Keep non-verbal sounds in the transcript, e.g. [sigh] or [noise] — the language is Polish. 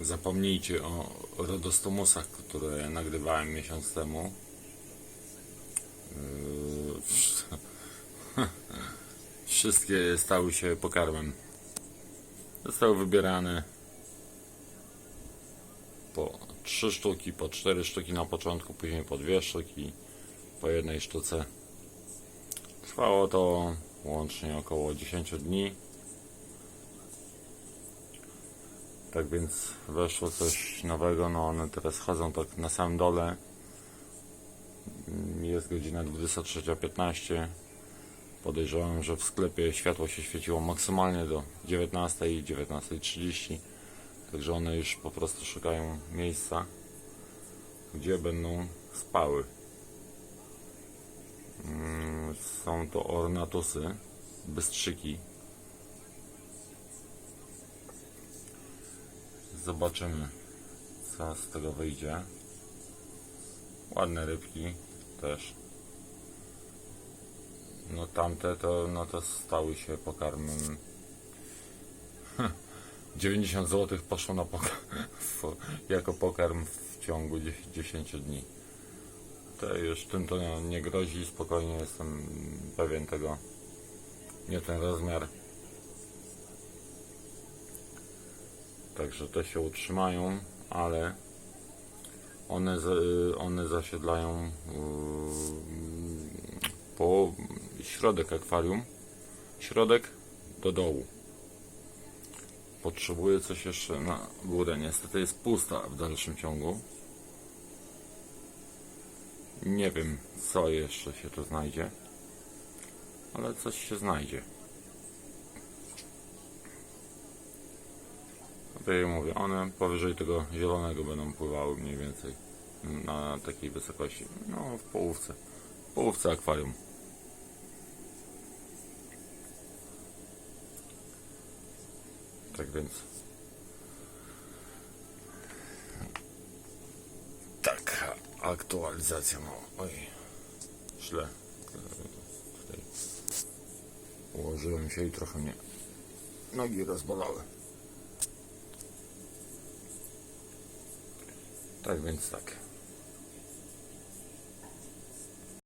Zapomnijcie o rodostomusach, które nagrywałem miesiąc temu. Yy, [laughs] Wszystkie stały się pokarmem. Zostały wybierane po trzy sztuki, po cztery sztuki na początku, później po dwie sztuki, po jednej sztuce. Trwało to łącznie około 10 dni. Tak więc weszło coś nowego, no one teraz chodzą tak na samym dole. Mm, Jest godzina 23.15. Podejrzewam, że w sklepie światło się świeciło maksymalnie do 19 i 19.30. Także one już po prostu szukają miejsca, gdzie będą spały. Mm, Są to ornatusy, bystrzyki. Zobaczymy, co z tego wyjdzie. Ładne rybki też. No tamte to, no to stały się pokarmem. [laughs] 90 zł poszło na pok- [laughs] jako pokarm w ciągu 10 dni. To już tym to nie grozi, spokojnie jestem pewien tego. Nie ten rozmiar. Także te się utrzymają, ale one, za- one zasiedlają yy, po środek akwarium. Środek do dołu. Potrzebuję coś jeszcze na górę. Niestety jest pusta w dalszym ciągu. Nie wiem, co jeszcze się tu znajdzie, ale coś się znajdzie. Ja mówię, one powyżej tego zielonego będą pływały mniej więcej na takiej wysokości. No, w połówce. W połówce akwarium. Tak więc. Taka aktualizacja. No, oj, źle. Tutaj ułożyłem się i trochę mnie nogi rozbolały. Tak więc tak.